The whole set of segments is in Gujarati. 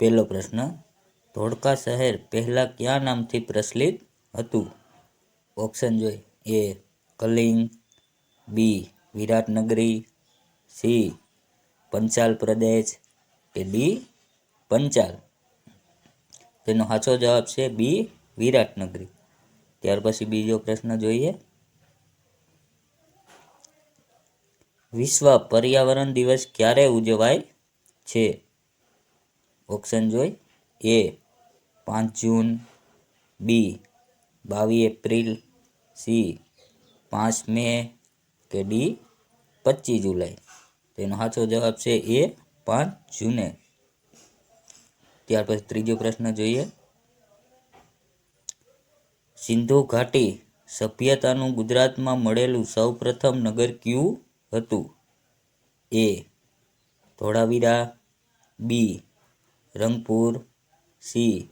પહેલો પ્રશ્ન, ધોળકા શહેર પહેલાં કયા નામથી પ્રચલિત હતું? ઓપ્શન જોઈ A Kalinga. B Viratnagari. C Panchal પ્રદેશ. કે ડી પંચાલ? તેનો સાચો જવાબ છે બી વિરાટનગરી. ત્યાર પછી બીજો પ્રશ્ન જોઈએ. વિશ્વ પર્યાવરણ દિવસ ક્યારે ઉજવાય છે? ઓપ્શન જોઈ. એ, પાંચ જૂન. બી, બાવીસ એપ્રિલ. સી, પાંચ મે કે ડી, પચીસ જુલાઈ. તેનો સાચો જવાબ છે એ પાંચ જૂને. ત્યાર પછી ત્રીજો પ્રશ્ન જોઈએ. સિંધુ ઘાટી સભ્યતાનું ગુજરાતમાં મળેલું સૌપ્રથમ નગર કયું હતું? A, Dholavira. B Rangpur, C,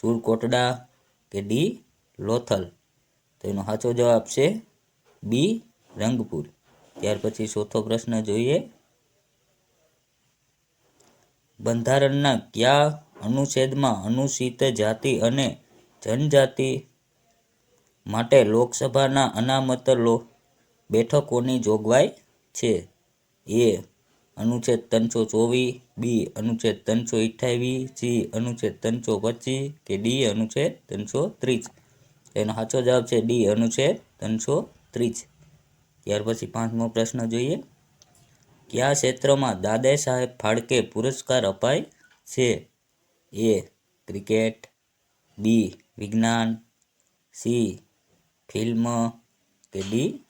Surkotada કે ડી, લોથલ? તો એનો સાચો જવાબ છે બી, રંગપુર. ત્યાર પછી ચોથો પ્રશ્ન જોઈએ. બંધારણના કયા અનુચ્છેદમાં અનુસૂચિત જાતિ અને જનજાતિ માટે લોકસભાના અનામત લો બેઠકોની જોગવાઈ છે? એ અનુચ્છેદ ત્રણસો ચોવીસ, બી, અનુચ્છેદ ત્રણસો અઠ્યાવીસ સી, અનુચ્છેદ ત્રણસો પચીસ કે ડી, અનુચ્છેદ ત્રણસો ત્રીસ. એનો સાચો જવાબ છે ડી, અનુચ્છેદ ત્રણસો ત્રીસ. ત્યાર પછી પાંચમો પ્રશ્ન જોઈએ. કયા ક્ષેત્રમાં દાદા સાહેબ ફાળકે પુરસ્કાર અપાય છે? એ, ક્રિકેટ, બી, વિજ્ઞાન, સી, ફિલ્મ કે ડી,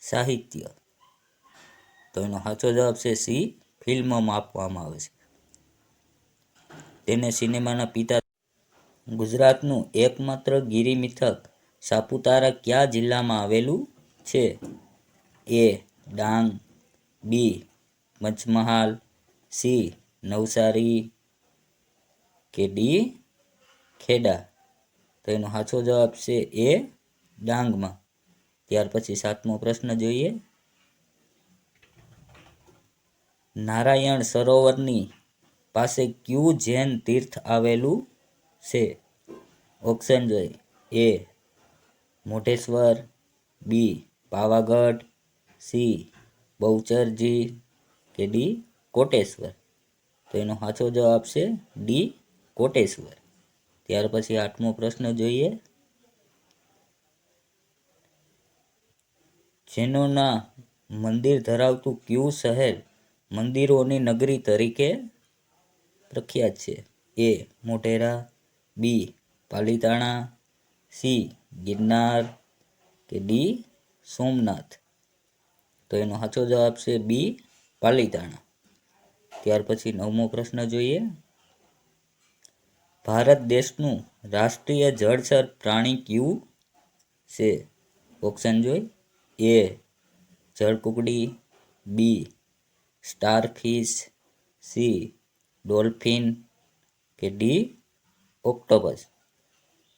સાહિત્ય? તો એનો સાચો જવાબ છે સી, ફિલ્મમાં આપવામાં આવે છે. તેને સિનેમાના પિતા ગુજરાતનું એકમાત્ર ગિરિમિથક સાપુતારા કયા જિલ્લામાં આવેલું છે? A, Dang, B Panchmahal C, Navsari કે ડી, ખેડા? તો એનો સાચો જવાબ છે એ, ડાંગમાં. ત્યાર પછી સાતમો પ્રશ્ન જોઈએ. નારાયણ સરોવરની પાસે કયું જૈન તીર્થ આવેલું છે? ઓપ્શન જોઈ એ મોઢેશ્વર, બી પાવાગઢ, સી બહુચરજી કે ડી કોટેશ્વર? તો એનો સાચો જવાબ છે ડી કોટેશ્વર. ત્યાર પછી આઠમો પ્રશ્ન જોઈએ. જેનોના મંદિર ધરાવતું કયું શહેર મંદિરોની નગરી તરીકે પ્રખ્યાત છે. A Motera, B Palitana, C Girnar કે ડી સોમનાથ? તો એનો સાચો જવાબ છે બી પાલીતાણા. ત્યાર પછી નવમો પ્રશ્ન જોઈએ. ભારત દેશનું રાષ્ટ્રીય જળચર પ્રાણી કયું છે? ઓપ્શન જોઈ એ જળકુકડી, બી સ્ટારફિશ સી, ડોલ્ફિન કે ડી, ઓક્ટોપસ?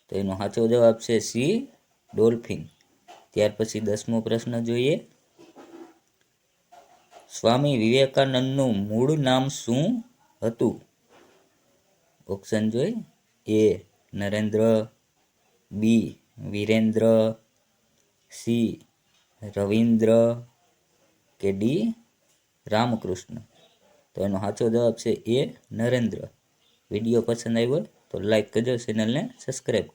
તો એનો સાચો જવાબ છે સી, ડોલ્ફિન. ત્યાર પછી દસમો પ્રશ્ન જોઈએ. સ્વામી વિવેકાનંદનું મૂળ નામ શું હતું? ઓપ્શન જોઈ A Narendra B Virendra C Ravindra કે ડી રામકૃષ્ણ. તો એનો સાચો જવાબ છે એ નરેન્દ્ર. વીડિયો પસંદ આવ્યો તો લાઈક કરજો ચેનલને સબસ્ક્રાઈબ